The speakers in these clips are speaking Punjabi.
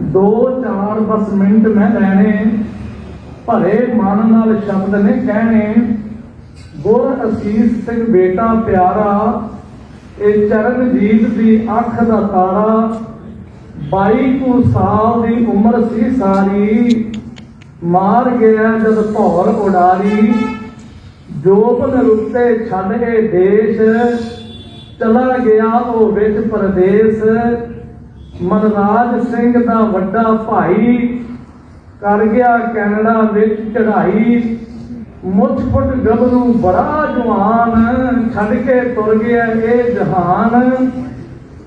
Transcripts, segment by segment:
ਦੋ ਚਾਰ ਬਸ ਮਿੰਟ ਮੈਂ ਲੈਣੇ। ਭਰੇ ਮਨ ਨਾਲ ਸ਼ਬਦ ਨੇ ਕਹਿਣੇ। ਗੁਰ ਅਸੀਸ ਸਿੰਘ ਬੇਟਾ ਪਿਆਰਾ, ਇਹ ਚਰਨਜੀਤ ਦੀ ਅੱਖ ਦਾ ਤਾਰਾ। 22 ਕੁ ਸਾਲ ਦੀ ਉਮਰ ਸੀ ਸਾਰੀ। ਮਾਰ ਗਿਆ ਜਦ ਭੌਰ ਉਡਾਰੀ। ਜੋਬਨ ਰੁੱਤੇ ਛੱਡ ਕੇ ਦੇਸ਼। ਚਲਾ ਗਿਆ ਉਹ ਵਿੱਚ ਪਰਦੇਸ। ਮਨਰਾਜ ਸਿੰਘ ਦਾ ਵੱਡਾ ਭਾਈ ਕਰ ਗਿਆ ਕੈਨੇਡਾ ਵਿੱਚ ਚੜ੍ਹਾਈ। ਮੁੱਠ ਫੁੱਟ ਬੜਾ ਜਵਾਨ ਛੱਡ ਕੇ ਤੁਰ ਗਿਆ ਇਹ ਜਹਾਨ।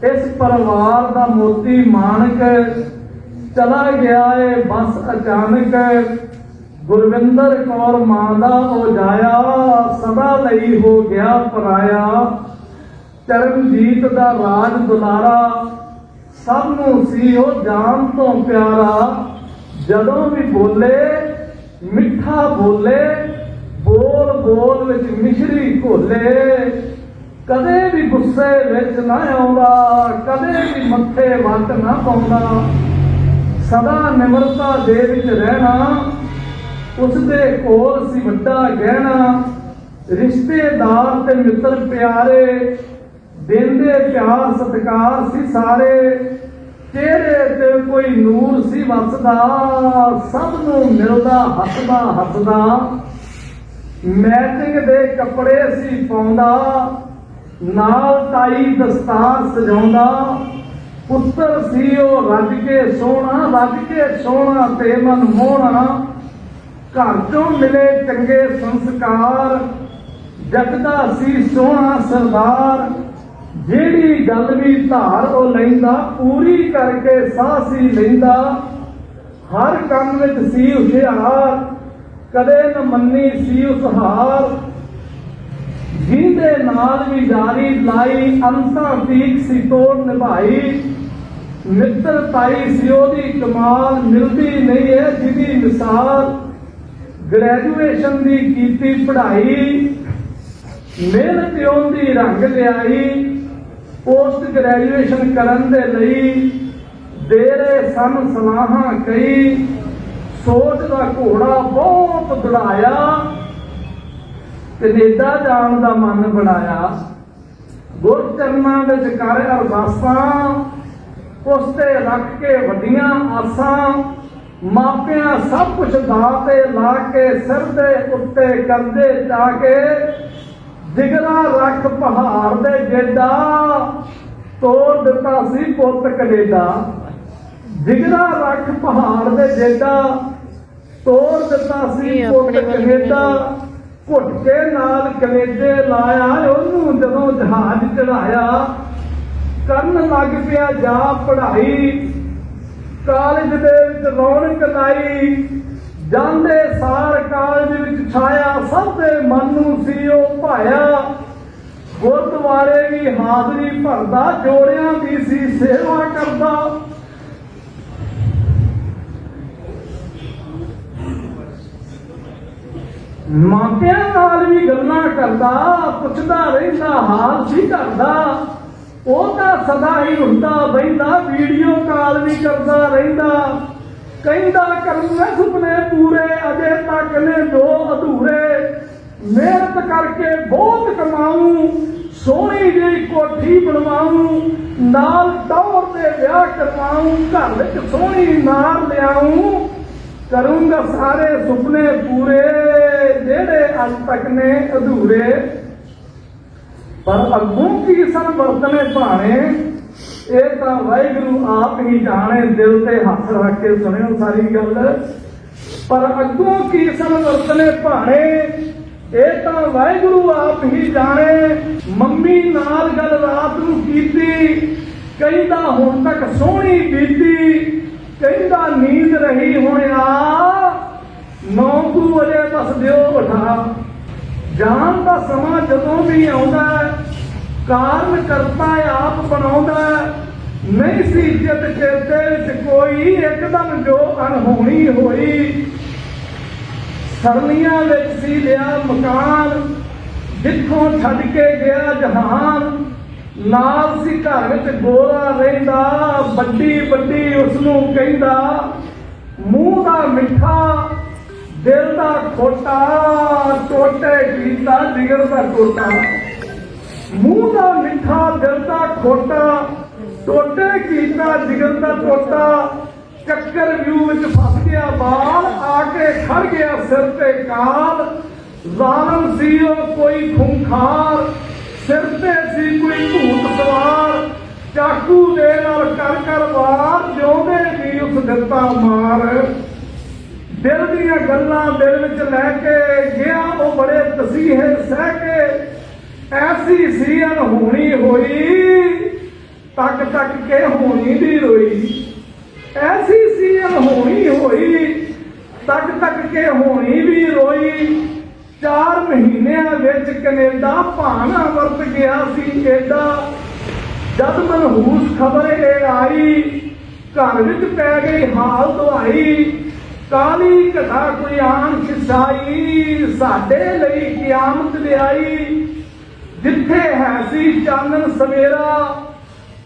ਇਸ ਪਰਿਵਾਰ ਦਾ ਮੋਤੀ ਮਾਨਕ ਚਲਾ ਗਿਆ ਏ, ਬਸ ਅਚਾਨਕ ਗੁਰਵਿੰਦਰ ਕੌਰ ਮਾਂ ਦਾ ਉਹ ਜਾਇਆ ਸਦਾ ਲਈ ਹੋ ਗਿਆ ਪਰਾਇਆ। ਚਰਨਜੀਤ ਦਾ ਰਾਜ ਦੁਲਾਰਾ ਸਭ ਨੂੰ ਸੀ ਉਹ ਜਾਨ ਤੋਂ ਪਿਆਰਾ। ਜਦੋਂ ਵੀ ਬੋਲੇ, ਮਿੱਠਾ ਬੋਲੇ, ਬੋਲ ਬੋਲ ਵਿੱਚ ਮਿਸ਼ਰੀ ਘੋਲੇ। ਕਦੇ ਵੀ ਗੁੱਸੇ ਵਿੱਚ ਨਾ ਆਉਂਦਾ, ਕਦੇ ਵੀ ਮੱਥੇ ਵੱਟ ਨਾ ਪਾਉਂਦਾ। ਸਦਾ ਨਿਮਰਤਾ ਦੇ ਵਿੱਚ ਰਹਿਣਾ ਉਸ ਦੇ ਕੋਲ ਸੀ ਵੱਡਾ ਗਹਿਣਾ। ਰਿਸ਼ਤੇਦਾਰ ਤੇ ਮਿੱਤਰ ਪਿਆਰੇ ਦਿੰਦੇ ਪਿਆਰ, ਸਤਿਕਾਰ ਸੀ ਸਾਰੇ। ਚਿਹਰੇ ਤੇ ਕੋਈ ਨੂਰ ਸੀ ਵਸਦਾ। ਸਭ ਨੂੰ ਮਿਲਦਾ, ਹੱਸਦਾ ਹੱਸਦਾ। ਮੈਚਿੰਗ ਦੇ ਕੱਪੜੇ ਸੀ ਪਾਉਂਦਾ। ਨਾਲ ਟਾਈ ਦਸਤਾਰ ਸਜਾਉਂਦਾ। ਪੁੱਤਰ ਸੀ ਉਹ ਰੱਜ ਕੇ ਸੋਹਣਾ, ਰੱਜ ਕੇ ਸੋਹਣਾ ਤੇ ਮਨ ਮੋਹਣਾ। ਘਰ ਚੋਂ ਮਿਲੇ ਚੰਗੇ ਸੰਸਕਾਰ। ਜਗਦਾ ਸੀ ਸੋਹਣਾ ਸਰਦਾਰ। ਜਿਹੜੀ ਗੱਲ ਵੀ ਧਾਰ ਉਹ ਲੈਂਦਾ, ਪੂਰੀ ਕਰਕੇ ਸਾਹ ਸੀ ਲੈਂਦਾ, ਹਰ ਕੰਮ ਵਿੱਚ ਸੀ ਹੁਸ਼ਿਆਰ, ਕਦੇ ਨਾ ਮੰਨੀ ਸੀ ਉਸ ਹਾਰ ਜਿਹਦੇ ਨਾਲ ਵੀ ਯਾਰੀ ਲਾਈ, ਅੰਤਾਂ ਤੀਕ ਸੀ ਤੋੜ ਨਿਭਾਈ। ਮਿੱਤਰਤਾਈ ਸੀ ਉਹਦੀ ਕਮਾਲ, ਮਿਲਦੀ ਨਹੀਂ ਹੈ ਜਿਹਦੀ ਮਿਸਾਲ। ਗ੍ਰੈਜੂਏਸ਼ਨ ਦੀ ਕੀਤੀ ਪੜ੍ਹਾਈ, ਮਿਹਨਤ ਉਹਦੀ ਰੰਗ ਲਿਆਈ। ਪੋਸਟ ਗ੍ਰੈਜੂਏਸ਼ਨ ਕਰਨ ਦੇ ਲਈ ਦੇਰੇ ਸਨ ਸਲਾਹਾਂ ਕਈ। ਸੋਚ ਦਾ ਘੋੜਾ ਬਹੁਤ ਦੜਾਇਆ ਕੈਨੇਡਾ ਜਾਣ ਦਾ ਮਨ ਬਣਾਇਆ। ਗੁਰ ਵਿੱਚ ਕਰ ਅਰਦਾਸਾਂ, ਉਸ ਤੇ ਰੱਖ ਕੇ ਵੱਡੀਆਂ ਆਸਾਂ। ਮਾਪਿਆਂ ਸਭ ਕੁਝ ਦਾਤੇ ਲਾ ਕੇ ਸਿਰ ਦੇ ਉੱਤੇ ਕਰਦੇ ਜਾ ਕੇ ਜਿਗਰਾ ਰੱਖ ਪਹਾੜ ਦੇ ਜੇਡਾ ਤੋੜ ਦਿੱਤਾ ਸੀ ਪੁੱਤ ਕੈਨੇਡਾ। ਜਿਗਰਾ ਰੱਖ ਪਹਾੜ ਦੇ ਜੇਡਾ ਤੋੜ ਦਿੱਤਾ ਸੀ ਪੁੱਤ ਕੈਨੇਡਾ। ਘੁੱਟ ਕੇ ਨਾਲ ਕਲੇਜੇ ਲਾਇਆ ਉਹਨੂੰ ਜਦੋਂ ਜਹਾਜ਼ ਚੜਾਇਆ ਕਰਨ ਲੱਗ ਪਿਆ ਜਾ ਪੜ੍ਹਾਈ। ਕਾਲਜ ਦੇ ਵਿੱਚ ਰੌਣਕ ਲਾਈ ਜਾਂਦੇ ਸਾਰ ਕਾਲਜ ਵਿੱਚ ਛਾਇਆ ਸਭ ਦੇ ਮਨ ਨੂੰ ਸੀ ਉਹ ਭਾਇਆ। ਗੁਰਦੁਆਰੇ ਵੀ ਹਾਜ਼ਰੀ ਭਰਦਾ, ਜੋੜਿਆਂ ਦੀ ਸੀ ਸੇਵਾ ਕਰਦਾ। ਮਾਪਿਆਂ ਨਾਲ ਵੀ ਗੱਲਾਂ ਕਰਦਾ, ਪੁੱਛਦਾ ਰਹਿੰਦਾ, ਹਾਲ ਸੀ ਕਰਦਾ। ਉਹ ਤਾਂ ਸਦਾ ਹੀ ਹੁੰਦਾ ਬੈਂਦਾ ਵੀਡੀਓ ਕਾਲ ਵੀ ਕਰਦਾ ਰਹਿੰਦਾ। ਕਹਿੰਦਾ ਕਰਨਾ ਸੁਪਨੇ ਪੂਰੇ, ਅਜੇ ਤੱਕ ਨੇ ਦੋ ਅਧੂਰੇ। ਮਿਹਨਤ ਕਰਕੇ ਬਹੁਤ ਕਮਾਉਂ ਸੋਹਣੀ ਜਿਹੀ ਕੋਠੀ ਬਣਵਾਉਂ ਨਾਲ ਟੌਰ ਦੇ ਵਿਆਹ ਕਰਵਾਉਂ ਘਰ ਵਿੱਚ ਸੋਹਣੀ ਨਾਰ ਲਿਆਉਂ ਕਰੂੰਗਾ ਸਾਰੇ ਸੁਪਨੇ ਪੂਰੇ, ਜਿਹੜੇ ਅੱਜ ਤੱਕ ਨੇ ਅਧੂਰੇ। ਪਰ ਅੱਗੋਂ ਕੀ ਸਨ ਵਰਤਨੇ ਭਾਣੇ, ਇਹ ਤਾਂ ਵਾਹਿਗੁਰੂ ਆਪ ਹੀ ਜਾਣੇ, ਦਿਲ ਤੇ ਹੱਥ ਰੱਖ ਕੇ ਸੁਣਿਓ ਸਾਰੀ ਗੱਲ। ਪਰ ਅੱਗੋਂ ਕੀ ਸਨ ਵਰਤਨੇ ਭਾਣੇ ਇਹ ਤਾਂ ਵਾਹਿਗੁਰੂ ਆਪ ਹੀ ਜਾਣੇ, ਮੰਮੀ ਨਾਲ ਗੱਲ ਰਾਤ ਨੂੰ ਕੀਤੀ, ਕਹਿੰਦਾ ਹੁਣ ਤੱਕ ਸੋਹਣੀ ਬੀਤੀ, ਕਹਿੰਦਾ ਨੀਂਦ ਰਹੀ ਹੁਣ ਆ, ਨੌ ਕੁ ਵਜੇ ਬਸ ਦਿਓ ਉਠਾ। ਜਾਣ ਦਾ ਸਮਾਂ ਜਦੋਂ ਵੀ ਆਉਂਦਾ ਕਾਰਨ ਕਰਤਾ ਆਪ ਬਣਾਉਂਦਾ ਨਹੀਂ ਸੀ ਇੱਜ਼ਤ ਚੇਤੇ ਵਿੱਚ ਕੋਈ ਇੱਕਦਮ ਜੋ ਅਣਹੋਣੀ ਹੋਈ। ਸਰਨੀਆਂ ਵਿੱਚ ਸੀ ਲਿਆ ਮਕਾਨ, ਜਿੱਥੋਂ ਛੱਡ ਕੇ ਗਿਆ ਜਹਾਨ। ਨਾਲ ਸੀ ਘਰ ਵਿੱਚ ਗੋਰਾ ਰਹਿੰਦਾ, ਵੱਡੀ ਵੱਡੀ ਉਸ ਨੂੰ ਕਹਿੰਦਾ, ਮੂੰਹ ਦਾ ਮਿੱਠਾ, ਦਿਲ ਦਾ ਖੋਟਾ ਟੋਟੇ ਕੀਤਾ, ਜਿਗਰ ਦਾ ਟੋਟਾ ਮੂੰਹ ਦਾ ਮਿੱਠਾ, ਦਿਲ ਦਾ ਖੋਟਾ ਟੋਟੇ ਕੀਤਾ, ਜਿਗਰ ਦਾ ਟੋਟਾ ਚੱਕਰ ਵਿਊ ਵਿੱਚ ਫਸ ਗਿਆ ਬਾਲ, ਆ ਕੇ ਖੜ ਗਿਆ ਸਿਰ ਤੇ ਕਾਲ। ਜ਼ਾਲਮ ਸੀ ਉਹ ਕੋਈ ਖੁੰਖਾਰ, ਸਿਰ ਤੇ ਸੀ ਕੋਈ ਭੂਤ ਸਵਾਰ। ਚਾਕੂ ਦੇ ਨਾਲ ਕਰ ਕਰ ਵਾਰ, ਜਿਉਂਦੇ ਵੀ ਉਸ ਦਿੱਤਾ ਮਾਰ। ਦਿਲ ਦੀਆਂ ਗੱਲਾਂ ਦਿਲ ਵਿੱਚ ਲੈ ਕੇ ਗਿਆ, ਉਹ ਬੜੇ ਤਸੀਹੇ ਸਹਿ ਕੇ, ਐਸੀ ਸੀ ਅਨਹੋਣੀ ਹੋਈ, ਤੱਕ ਤੱਕ ਕੇ ਹੋਣੀ ਦੀ ਰੋਈ। ਐਸੀ ਸੀ ਅਨਹੋਣੀ ਹੋਈ, ਤੱਕ ਤੱਕ ਕੇ ਹੋਣੀ ਵੀ ਰੋਈ। ਚਾਰ ਮਹੀਨਿਆਂ ਵਿੱਚ ਕੈਨੇਡਾ ਭਾਣਾ ਵਰਤ ਗਿਆ ਸੀ ਏਡਾ। ਜਦ ਮਨਹੂਸ ਖਬਰ ਇਹ ਆਈ, ਘਰ ਵਿੱਚ ਪੈ ਗਈ ਹਾਲ ਦੁਹਾਈ ਕਾਲੀ ਘਟਾ ਕੋਈ ਆਣ ਖਿਸਾਈ ਸਾਡੇ ਲਈ ਕਿਆਮਤ ਲਿਆਈ। ਜਿੱਥੇ ਹੈ ਸੀ ਚਾਨਣ ਸਵੇਰਾ,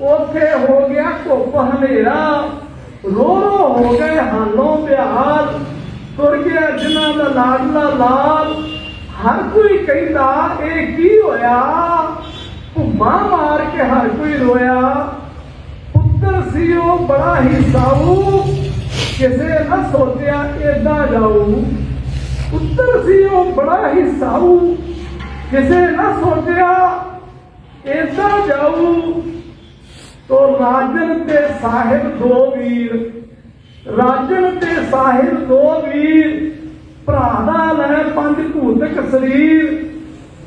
ਉੱਥੇ ਹੋ ਗਿਆ ਧੁੱਪ ਹਨੇਰਾ। ਰੋ ਰੋ ਹੋ ਗਏ ਹਾਲੋਂ ਬਿਹਾਰ ਤੁਰ ਗਿਆ ਜਿਨ੍ਹਾਂ ਦਾ ਲਾਡਲਾ ਲਾਲ ਹਰ ਕੋਈ ਕਹਿੰਦਾ, ਇਹ ਕੀ ਹੋਇਆ? ਭੁੱਮਾ ਮਾਰ ਕੇ ਹਰ ਕੋਈ ਰੋਇਆ। ਪੁੱਤਰ ਸੀ ਉਹ, ਬੜਾ ਹੀ ਸਾਊ। ਕਿਸੇ ਨਾ ਸੋਚਿਆ, ਏਦਾਂ ਜਾਊ। ਪੁੱਤਰ ਸੀ ਉਹ, ਬੜਾ ਹੀ ਸਾਊ। ਕਿਸੇ ਨਾ ਸੋਚਿਆ, ਏਦਾਂ ਜਾਊ। ਤੋ ਰਾਜਨ ਤੇ ਸਾਹਿਬ ਦੋ ਵੀਰ। ਰਾਜਨ ਤੇ ਸਾਹਿਬ ਦੋ ਵੀਰ। ਭਰਾ ਦਾ ਲੈ ਪੰਜ ਭੂਤਕ ਸਰੀਰ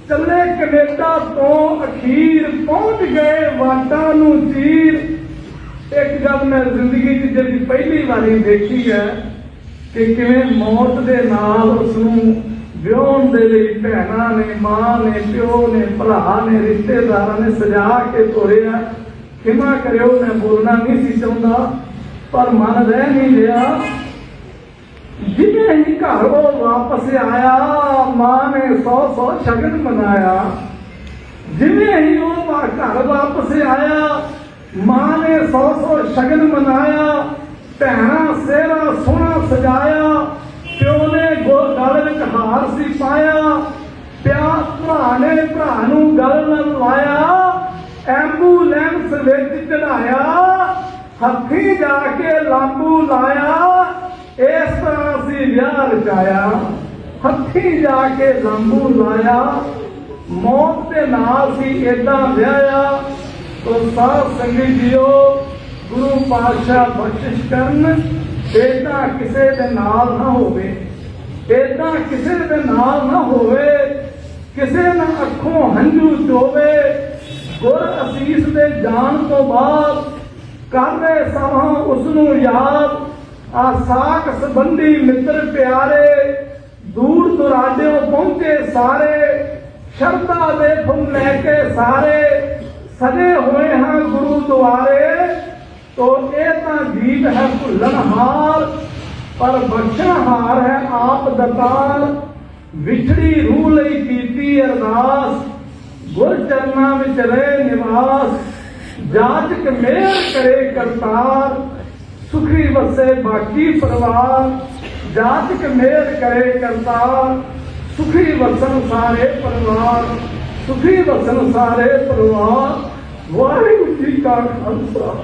ਚੱਲੇ ਕੈਨੇਡਾ ਤੋਂ ਅਖੀਰ ਪਹੁੰਚ ਗਏ ਵਾਟਾਂ ਨੂੰ ਚੀਰ। ਇੱਕ ਗੱਲ ਮੈਂ ਜ਼ਿੰਦਗੀ 'ਚ ਜਿਹੜੀ ਪਹਿਲੀ ਵਾਰੀ ਦੇਖੀ ਹੈ ਕਿ ਕਿਵੇਂ ਮੌਤ ਦੇ ਨਾਲ ਉਸ ਨੂੰ ਵਿਆਹਣ ਦੇ ਲਈ ਭੈਣਾਂ ਨੇ, ਮਾਂ ਨੇ, ਪਿਓ ਨੇ, ਭਰਾ ਨੇ, ਰਿਸ਼ਤੇਦਾਰਾਂ ਨੇ ਸਜਾ ਕੇ ਤੋਰਿਆ। ਖਿਮਾ ਕਰਿਓ, ਮੈਂ ਬੋਲਣਾ ਨਹੀਂ ਸੀ ਚਾਹੁੰਦਾ, ਪਰ ਮਨ ਰਹਿ ਨਹੀਂ ਰਿਹਾ। ਜਿਵੇਂ ਹੀ ਘਰ ਉਹ ਵਾਪਸ ਆਇਆ, ਮਾਂ ਨੇ ਸੌ ਸੌ ਸ਼ਗਨ ਮਨਾਇਆ। ਜਿਵੇਂ ਹੀ ਉਹ ਘਰ ਵਾਪਸ ਆਇਆ, ਮਾਂ ਨੇ ਸੌ ਸੌ ਸ਼ਗਨ ਮਨਾਇਆ, ਭੈਣਾ ਸਿਹਰਾ ਸੋਹਣਾ ਸਜਾਇਆ, ਪਿਓ ਨੇ ਗੋਲ ਗਲ ਵਿੱਚ ਹਾਰ ਸੀ ਪਾਇਆ ਪਿਆ ਭਰਾ ਨੇ ਭਰਾ ਨੂੰ ਗਲ ਨਾਲ ਲਾਇਆ। ਐਂਬੂਲੈਂਸ ਵਿੱਚ ਚੜਾਇਆ ਹੱਥੀ ਜਾ ਕੇ ਲਾਂਬੂ ਲਾਇਆ, ਇਸ ਤਰ੍ਹਾਂ ਅਸੀਂ ਵਿਆਹ ਰਚਾਇਆ। ਹੱਥੀ ਜਾ ਕੇ ਲਾਂਬੂ ਲਾਇਆ, ਮੌਤ ਦੇ ਨਾਲ ਸੀ ਏਦਾਂ ਵਿਆਹਿਆ। ਤੋ ਸਾਧ ਸੰਗਤ ਜੀਓ, ਗੁਰੂ ਪਾਤਸ਼ਾਹ ਬਖਸ਼ਿਸ਼ ਕਰਨ, ਏਦਾਂ ਕਿਸੇ ਦੇ ਨਾਲ ਨਾ ਹੋਵੇ। ਏਦਾਂ ਕਿਸੇ ਦੇ ਨਾਲ ਨਾ ਹੋਵੇ, ਕਿਸੇ ਨਾ ਅੱਖੋਂ ਹੰਝੂ ਚੋਵੇ ਜਾਣ ਤੋਂ ਬਾਅਦ ਕਰ ਰਹੇ ਸਮਾਂ ਉਸ ਨੂੰ ਯਾਦ। ਆ ਸਾਖ ਸੰਬੰਧੀ ਮਿੱਤਰ ਪਿਆਰੇ, ਦੂਰ ਦੁਰਾਡਿਓਂ ਪਹੁੰਚੇ ਸਾਰੇ, ਸ਼ਰਧਾ ਦੇ ਫੁੱਲ ਲੈ ਕੇ ਸਾਰੇ, ਸਜੇ ਹੋਏ ਹਾਂ ਗੁਰੂ ਦੁਆਰੇ। ਤੋ ਇਹ ਤਾਂ ਗੀਤ ਹੈ ਭੁੱਲਣ ਹਾਰ, ਪਰ ਬਖਸ਼ਣ ਹਾਰ ਹੈ ਆਪ ਦਤਾਲ ਵਿਛੜੀ ਰੂਹ ਲਈ ਕੀਤੀ ਅਰਦਾਸ, ਗੁਰ ਚਰਨਾਂ ਵਿੱਚ ਰਹੇ ਨਿਵਾਸ। ਜਾਚਕ ਮੇਰ ਕਰੇ ਕਰਤਾਰ, ਸੁਖੀ ਵਸੇ ਬਾਕੀ ਪਰਿਵਾਰ। ਜਾਤਿਕ ਮੇਰ ਕਰੇ ਕਰਤਾਰ, ਸੁਖੀ ਵਸਨ ਸਾਰੇ ਪਰਿਵਾਰ। ਸੁਖੀ ਵਸਨ ਸਾਰੇ ਪਰਿਵਾਰ, ਵਾਹਿਗੁਰੂ ਜੀ ਕਾ ਖਾਲਸਾ।